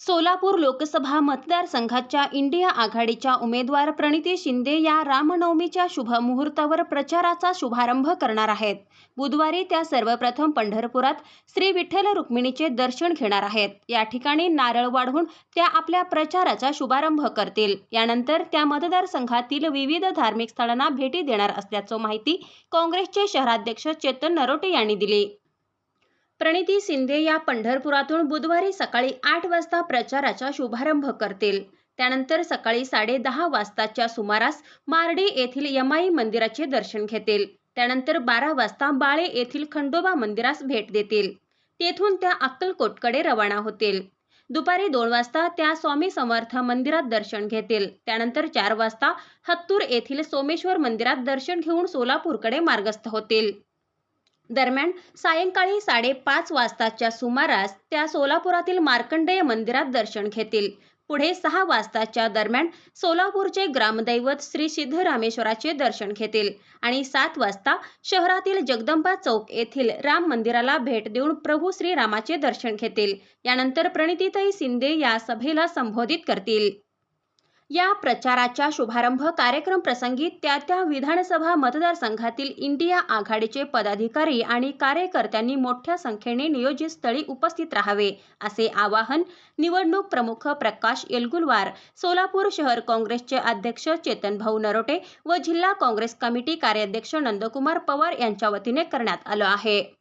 सोलापूर लोकसभा मतदारसंघाच्या इंडिया आघाडीच्या उमेदवार प्रणिती शिंदे या रामनवमीच्या शुभमुहूर्तावर प्रचाराचा शुभारंभ करणार आहेत. बुधवारी त्या सर्वप्रथम पंढरपुरात श्री विठ्ठल रुक्मिणीचे दर्शन घेणार आहेत. या ठिकाणी नारळ वाढवून त्या आपल्या प्रचाराचा शुभारंभ करतील. यानंतर त्या मतदारसंघातील विविध धार्मिक स्थळांना भेटी देणार असल्याचं माहिती काँग्रेसचे शहराध्यक्ष चेतन नरोटे यांनी दिली. प्रणिती शिंदे या पंढरपुरातून बुधवारी सकाळी आठ वाजता प्रचाराचा शुभारंभ करतील. त्यानंतर सकाळी साडेदहा वाजताच्या सुमारास मार्डे येथील यमाई मंदिराचे दर्शन घेतील. त्यानंतर बारा वाजता बाळे येथील खंडोबा मंदिरास भेट देतील. तेथून त्या अक्कलकोटकडे रवाना होतील. दुपारी दोन वाजता त्या स्वामी समर्थ मंदिरात दर्शन घेतील. त्यानंतर चार वाजता हत्तूर येथील सोमेश्वर मंदिरात दर्शन घेऊन सोलापूरकडे मार्गस्थ होतील. दरम्यान सायंकाळी साडेपाच वाजताच्या सुमारास त्या सोलापुरातील मार्कंडेय मंदिरात दर्शन घेतील. पुढे सहा वाजताच्या दरम्यान सोलापूरचे ग्रामदैवत श्री सिद्धरामेश्वराचे दर्शन घेतील आणि सात वाजता शहरातील जगदंबा चौक येथील राम मंदिराला भेट देऊन प्रभू श्रीरामाचे दर्शन घेतील. यानंतर प्रणितीताई शिंदे या सभेला संबोधित करतील. या प्रचाराच्या शुभारंभ कार्यक्रम प्रसंगी त्या त्या विधानसभा मतदारसंघातील इंडिया आघाडीचे पदाधिकारी आणि कार्यकर्त्यांनी मोठ्या संख्येने नियोजित स्थळी उपस्थित राहावे असे आवाहन निवडणूक प्रमुख प्रकाश येलगुलवार सोलापूर शहर काँग्रेसचे अध्यक्ष चेतनभाऊ नरोटे व जिल्हा काँग्रेस कमिटी कार्याध्यक्ष नंदकुमार पवार यांच्या वतीने करण्यात आलं आहे.